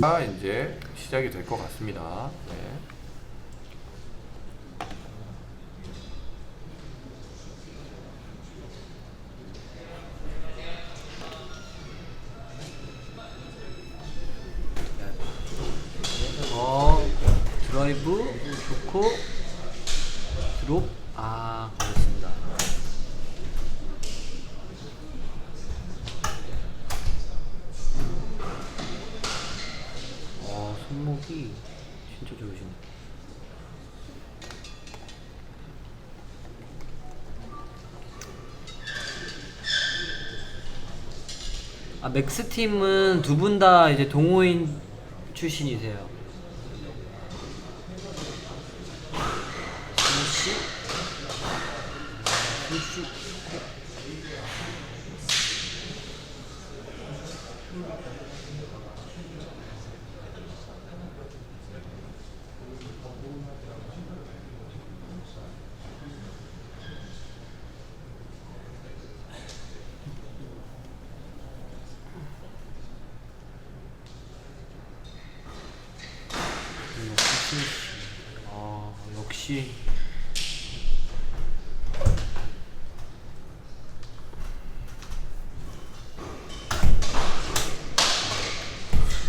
자, 이제 시작이 될 것 같습니다. 네. 어 드라이브 좋고 드롭 아 그렇습니다. 어 손목이 진짜 좋으시네. 아 맥스 팀은 두 분 다 이제 동호인 출신이세요. 스시 스시 역시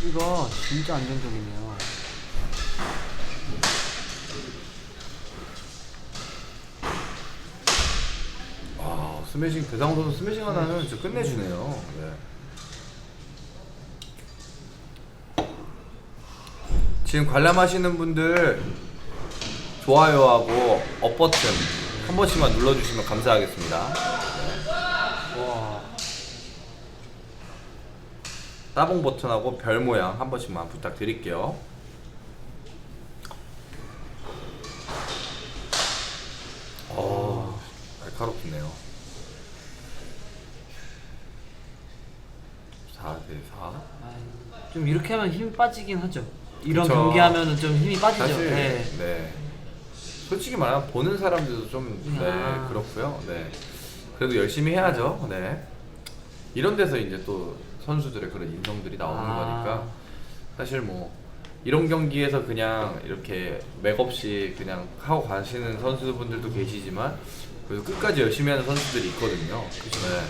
수비가 진짜 안정적이네요. 아, 스매싱 대상 선수 스매싱 하나는 진짜 끝내주네요. 네. 지금 관람하시는 분들 좋아요하고 업 버튼 한 번씩만 눌러주시면 감사하겠습니다. 와 따봉 버튼하고 별 모양 한 번씩만 부탁드릴게요. 어, 날카롭네요. 4대 4. 아이, 좀 이렇게 하면 힘이 빠지긴 하죠. 이런 그쵸. 경기하면은 좀 힘이 빠지죠. 사실 네. 네. 솔직히 말하면 보는 사람들도 좀 네, 아. 그렇고요. 네. 그래도 열심히 해야죠. 네. 이런 데서 이제 또 선수들의 그런 인성들이 나오는 아. 거니까 사실 뭐 이런 경기에서 그냥 이렇게 맥없이 그냥 하고 가시는 선수분들도 계시지만 그래도 끝까지 열심히 하는 선수들이 있거든요. 네.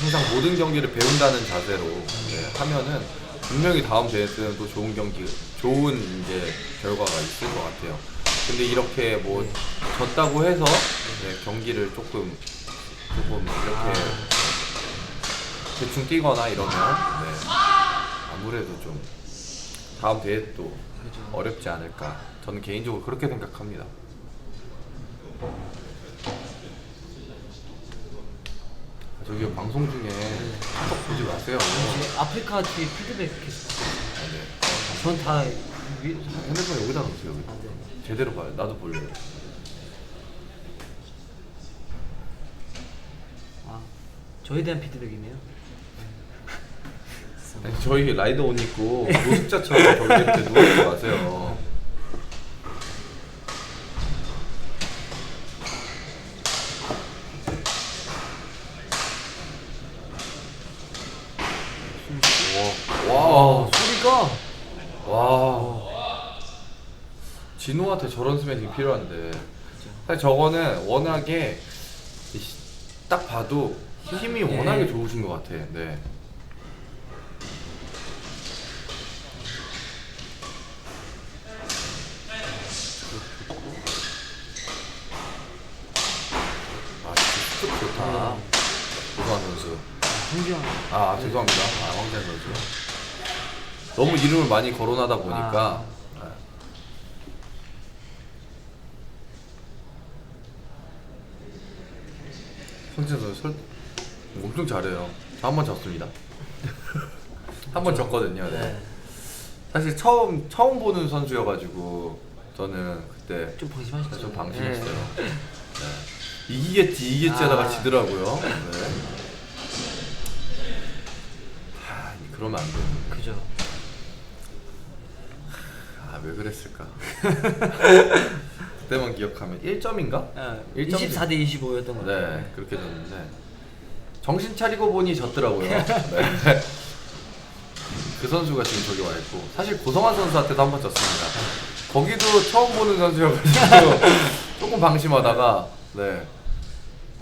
항상 모든 경기를 배운다는 자세로 네, 하면은 분명히 다음 대회 때는 또 좋은 경기, 좋은 이제 결과가 있을 것 같아요. 근데 이렇게 뭐 졌다고 해서 네, 경기를 조금 조금 이렇게 대충 뛰거나 이러면 네, 아무래도 좀 다음 대회 또. 어렵지 않을까. 저는 개인적으로 그렇게 생각합니다. 아, 저기 방송 중에 톡 보지 마세요. 이제 아프리카 TV 피드백 했어요. 아, 네. 전다 위... 핸드폰 여기다 놓으세요. 여기. 아, 네. 제대로 봐요. 나도 볼래. 아 저에 대한 피드백이네요. 아니, 저희 라이더 옷 입고 노숙자처럼 저기 이렇게 누워있지 마세요. 와, 와, 와 소리가 와. 진호한테 저런 스매싱 필요한데. 사실 저거는 워낙에 이 시- 딱 봐도 힘이 예. 워낙에 좋으신 것 같아. 네. 아, 진짜 좋다. 조선 선수. 황경 아 죄송합니다. 아 황재 선수. 너무 이름을 많이 거론하다 보니까 네. 황재 선수 설 엄청 잘해요. 저한번 졌습니다. 한 번 졌거든요. 네. 네. 사실 처음 처음 보는 선수여가지고 저는 그때 좀 방심하시죠. 좀 방심했어요. 네. 이기겠지 이기겠지 하다가 아. 지더라고요. 네. 아, 그러면 안 돼. 그죠. 아, 왜 그랬을까? 그때만 기억하면 1점인가? 아, 1점 24 대 25였던 것 같아요. 네, 그렇게 졌는데 정신 차리고 보니 졌더라고요. 네. 그 선수가 지금 저기 와 있고 사실 고성환 선수한테도 한 번 졌습니다. 거기도 처음 보는 선수여가지고 조금 방심하다가 네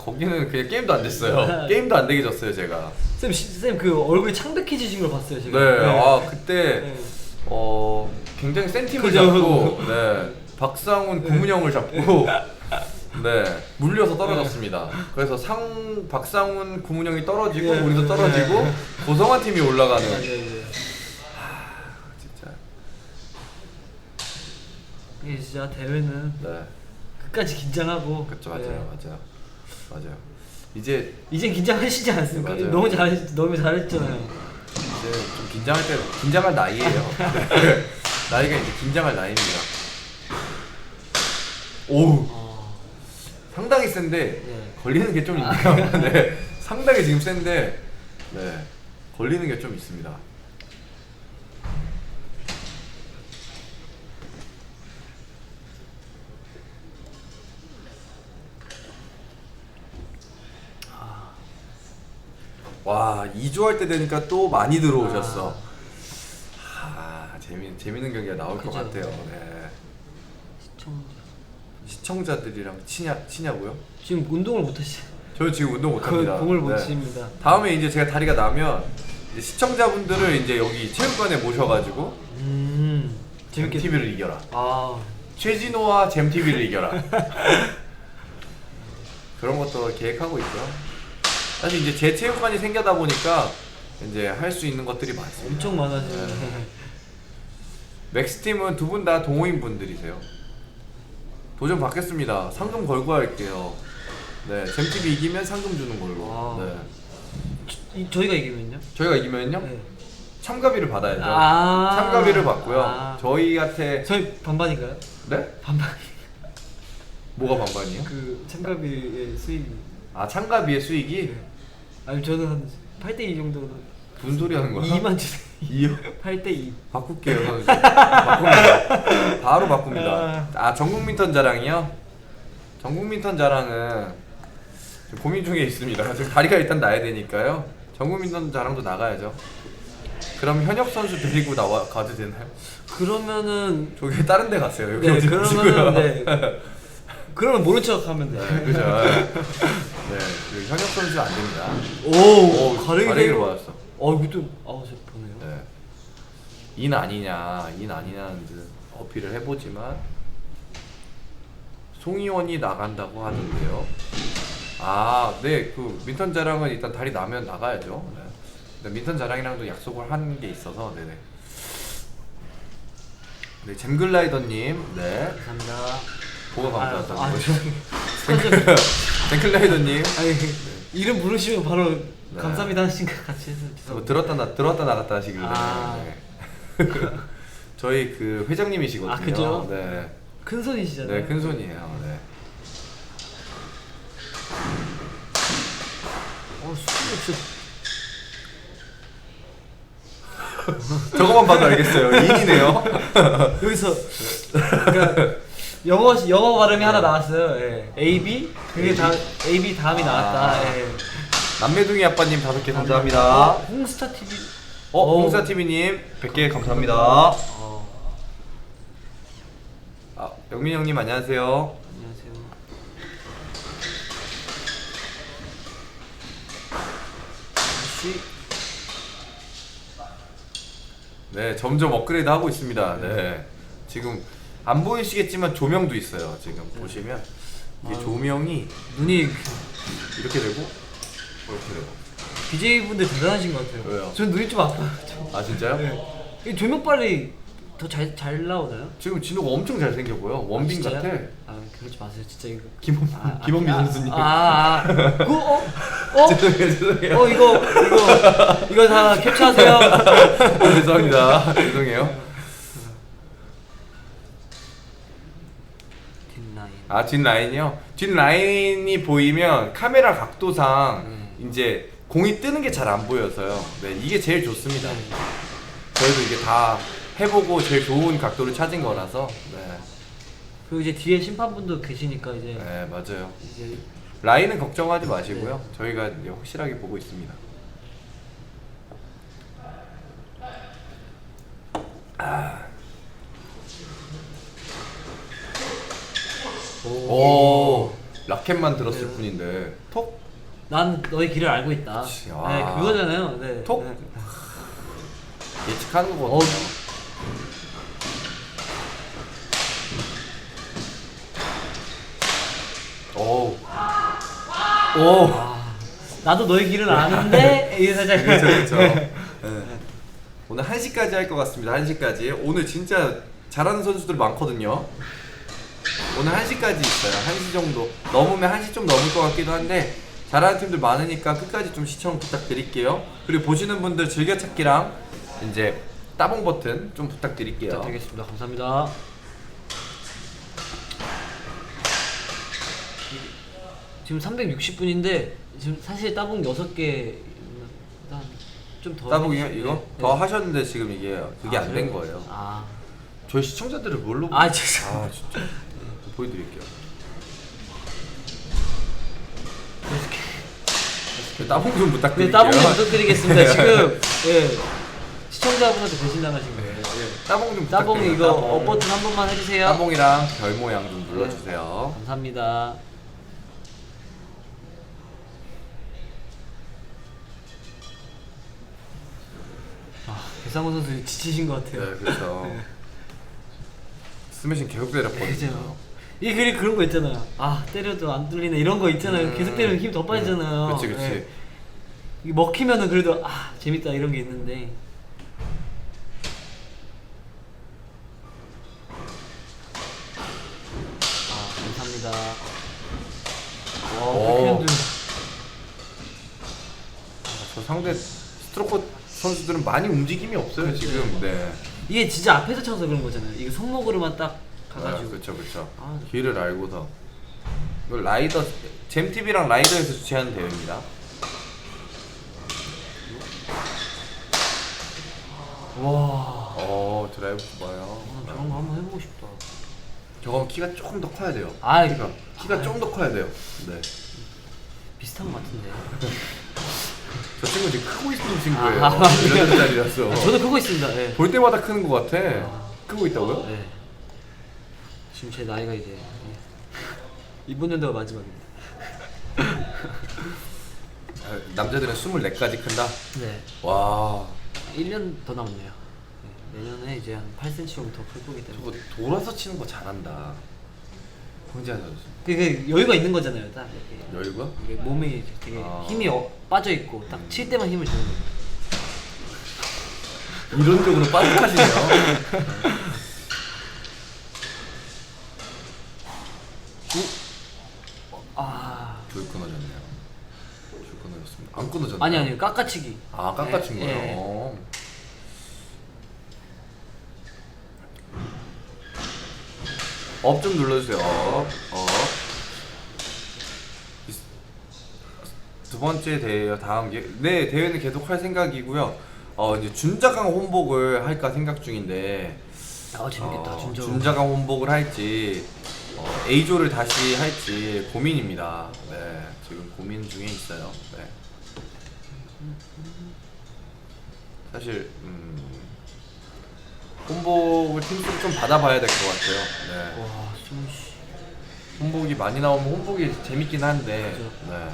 거기는 그냥 게임도 안 됐어요. 게임도 안 되게 졌어요 제가. 쌤, 시- 쌤, 그 얼굴이 창백해지신 걸 봤어요, 네, 제가. 아 그때 네. 어 굉장히 센 팀을 그죠. 잡고 네 박상훈 구문영을 잡고 네 물려서 떨어졌습니다. 그래서 상 박상훈 구문영이 떨어지고 예. 우리도 떨어지고 예. 고성환 팀이 올라가는 네, 네, 네. 진짜 이게 진짜 대회는 네 끝까지 긴장하고. 그렇죠 맞아요 네. 맞아요 맞아요 이제 이제 긴장하시지 않습니까? 맞아요. 너무 잘 너무 잘했잖아요. 이제 좀 긴장할 때 긴장할 나이예요. 네. 나이가 이제 긴장할 나이입니다. 오 어, 상당히 센데 네. 걸리는 게 좀 있네요. 네, 상당히 지금 센데 네, 걸리는 게 좀 있습니다. 와 2조 할 때 되니까 또 많이 들어오셨어. 아, 재미 재밌는 경기가 나올 것 그죠. 같아요. 네. 시청 시청자들이랑 치냐 치냐고요? 지금 운동을 못 하시. 저 지금 운동 못 그 합니다. 공을 못 네. 칩니다. 다음에 이제 제가 다리가 나면 이제 시청자분들을 이제 여기 체육관에 모셔가지고 음. 재밌게. TV를 이겨라. 아. 최진호와 잼 TV를 이겨라. 그런 것도 계획하고 있고요. 사실 이제 제 체육관이 생겨다 보니까 이제 할 수 있는 것들이 많습니다. 엄청 많아지네. 네. 맥스 팀은 두 분 다 동호인 분들이세요. 도전 받겠습니다. 상금 걸고 할게요. 네, 잼 TV 이기면 상금 주는 걸로. 아. 네. 이- 저희가 이기면요? 저희가 이기면요 네. 참가비를 받아야죠. 아. 참가비를 받고요. 아. 저희한테 저희 반반인가요? 네? 반반. 뭐가 반반이요? 그 참가비의 수익. 아 참가비의 수익이 네. 아니 저는 한 8대 2 정도로. 무슨 소리 하는 거야? 2만 주세요. 2요? 8대 2. 바꿀게요 선수. 바꿉니다. 바로 바꿉니다. 아 전국민 턴 자랑이요? 전국민 턴 자랑은 지금 고민 중에 있습니다. 지금 다리가 일단 나야 되니까요. 전국민 턴 자랑도 나가야죠. 그럼 현역 선수 데리고 나와 가도 되나요? 그러면은 저기 다른 데 갔어요. 여기 네, 오지 마시고요. 그러면은 네. 그러면 모른 척 하면 돼. 네, 그죠. 네, 그 현역 선수 안 됩니다. 오, 오, 가랭이 가랭이를 생- 받았어. 어, 이거 또 아, 저 보네요. 네. 인 아니냐, 인 아니냐는 이제 어필을 해보지만 송이원이 나간다고 하는데요. 아, 네, 그 민턴 자랑은 일단 다리 나면 나가야죠. 네. 근데 민턴 자랑이랑도 약속을 한 게 있어서, 네네. 네, 잼글라이더님, 네, 감사합니다. 보고 아, 감사하다는 아, 잼글라이더님, 아니 이름 부르시면 바로 네. 감사합니다 하신 것 같이 해서 뭐. 들었다 나 들었다 나갔다 하시길래 아. 네. 저희 그 회장님이시거든요. 아, 그죠? 네, 큰 손이시잖아요. 네, 큰 손이에요. 네. 어, 수 진짜 저거만 봐도 알겠어요. 인이네요. 여기서 그러니까 영어 영어 발음이 하나 나왔어요. 예. A B 그게 다 A B 다음이 나왔다. 아. 예. 남매둥이 아빠님 다섯 개 어, 감사합니다. 홍스타 TV. 어, 홍사 TV님 100개 감사합니다. 어, 아, 영민 형님 안녕하세요. 네, 점점 업그레이드 하고 있습니다. 네, 지금 안 보이시겠지만 조명도 있어요. 지금 보시면 이게 아. 조명이 눈이 이렇게 되고 이렇게 되고. BJ 분들 대단하신 것 같아요. 왜요? 전 눈이 좀 아파요. 좀. 아 진짜요? 네. 이 조명빨이 더 잘 잘 나오나요? 지금 진호가 엄청 잘 생겨 보여. 원빈 아, 진짜요? 같아. 아 그러지 마세요. 진짜 이거. 김원 아, 아, 김원빈 아, 선수님. 아, 아, 아. 그 어? 어? 죄송해요, 죄송해요. 어 이거 이거 이거 다 캡처하세요. 어, 죄송합니다. 죄송해요. 뒷라인. 아, 뒷 라인이요? 뒷 라인이 보이면 카메라 각도상 음. 이제 공이 뜨는 게 잘 안 보여서요. 네, 이게 제일 좋습니다. 네. 저희도 이게 다 해보고 제일 좋은 각도를 찾은 거라서. 네. 그리고 이제 뒤에 심판분도 계시니까 이제 네 맞아요. 이제 라인은 걱정하지 마시고요. 네. 저희가 이제 확실하게 보고 있습니다. 아. 오 라켓만 들었을 네. 뿐인데 톡 난 너의 길을 알고 있다. 네, 아. 그거잖아요. 네. 톡. 네. 예측하는 어. 거거든요. 오. 오. 아, 나도 너의 길을 아는데 이게 살짝 그렇죠, 그렇죠. 네. 오늘 1시까지 할 것 같습니다. 1시까지. 오늘 진짜 잘하는 선수들 많거든요. 오늘 1시까지 있어요. 1시 정도. 넘으면 1시 좀 넘을 것 같기도 한데 잘하는 팀들 많으니까 끝까지 좀 시청 부탁드릴게요. 그리고 보시는 분들 즐겨찾기랑 이제 따봉 버튼 좀 부탁드릴게요. 부탁드리겠습니다. 감사합니다. 지금 360분인데 지금 사실 따봉 6개 좀더 따봉이요? 이거? 더 하셨는데 지금 이게 그게 안 된 거예요. 네. 아, 저희 시청자들을 뭘로 아 죄송. 아 진짜 보여드릴게요. 그 따봉 좀 네, 부탁드릴게요. 따봉 좀 부탁드리겠습니다. 네. 지금 예 시청자분한테 배신 당하신 거예요. 예. 따봉 좀 따봉 부탁드려요. 이거 따봉. 업 버튼 한 번만 해주세요. 따봉이랑 별 모양 좀 눌러주세요. 감사합니다. 아, 배상훈 선수 지치신 것 같아요. 네 그렇죠. 스매싱 계속 때렸거든요. 그죠. 이 그리 그런 거 있잖아요. 아 때려도 안 뚫리네 이런 거 있잖아요. 음. 계속 때리면 힘더 빠지잖아요. 그치, 그치. 예. 이게 먹히면은 그래도 아 재밌다 이런 게 있는데. 아 감사합니다. 와 오. 백핸드. 저 상대 스트로크 선수들은 많이 움직임이 없어요. 지금. 네. 이게 진짜 앞에서 쳐서 그런 거잖아요. 이거 손목으로만 딱 가가지고. 그렇죠 그렇죠. 아. 길을 알고서. 이거 라이더 잼TV랑 라이더에서 주최하는 대회입니다. 와. 어 드라이브 좋아요. 아, 저런 거 한번 해보고 싶다. 저건 키가 조금 더 커야 돼요. 아, 키가 키가 좀 더 커야 돼요. 네. 비슷한 것 같은데. 저 친구 지금 크고 있는 친구예요. 아, 이런 살이라서. 아, 저도 크고 있습니다. 예. 볼 때마다 크는 것 같아. 크고 있다고요? 네. 지금 제 나이가 이제 예. 이번 연도가 마지막입니다. 아, 남자들은 24까지 큰다. 네. 와, 1년 더 남았네요. 네. 내년에 이제 한 8cm 정도 더 클 거기 저거 때문에. 돌아서 치는 거 잘한다. 선수. 그게 여유가 있는 거잖아요. 딱 이렇게. 여유가? 이게 몸이 되게 아. 힘이 어, 빠져 있고 딱 칠 때만 힘을 주는 거예요. 이론적으로 빠삭하시네요. 아. 줄 끊어졌네요. 줄 끊어졌습니다. 안 끊어졌나요? 아니 아니 깎아치기. 아, 깎아친 예, 거예요? 예. 어. 업좀 눌러주세요. 업, 업. 이- 두 번째 대회요. 다음 게, 네 대회는 계속 할 생각이고요. 어 이제 준자강 혼복을 할까 생각 중인데 아 재밌겠다 어, 진짜. 준자강 혼복을 할지 어, A조를 다시 할지 고민입니다. 네 지금 고민 중에 있어요. 네. 사실 음, 혼복을 팀数좀 받아봐야 될 것 같아요. 네. 와 좀. 씨. 혼복이 많이 나오면 혼복이 재밌긴 한데. 네.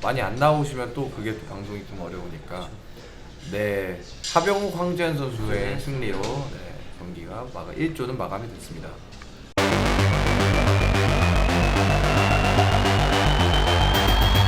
많이 안 나오시면 또 그게 또 방송이 좀 어려우니까 네 하병욱 황재현 선수의 네. 승리로 네, 경기가 마가 1조는 마감이 됐습니다.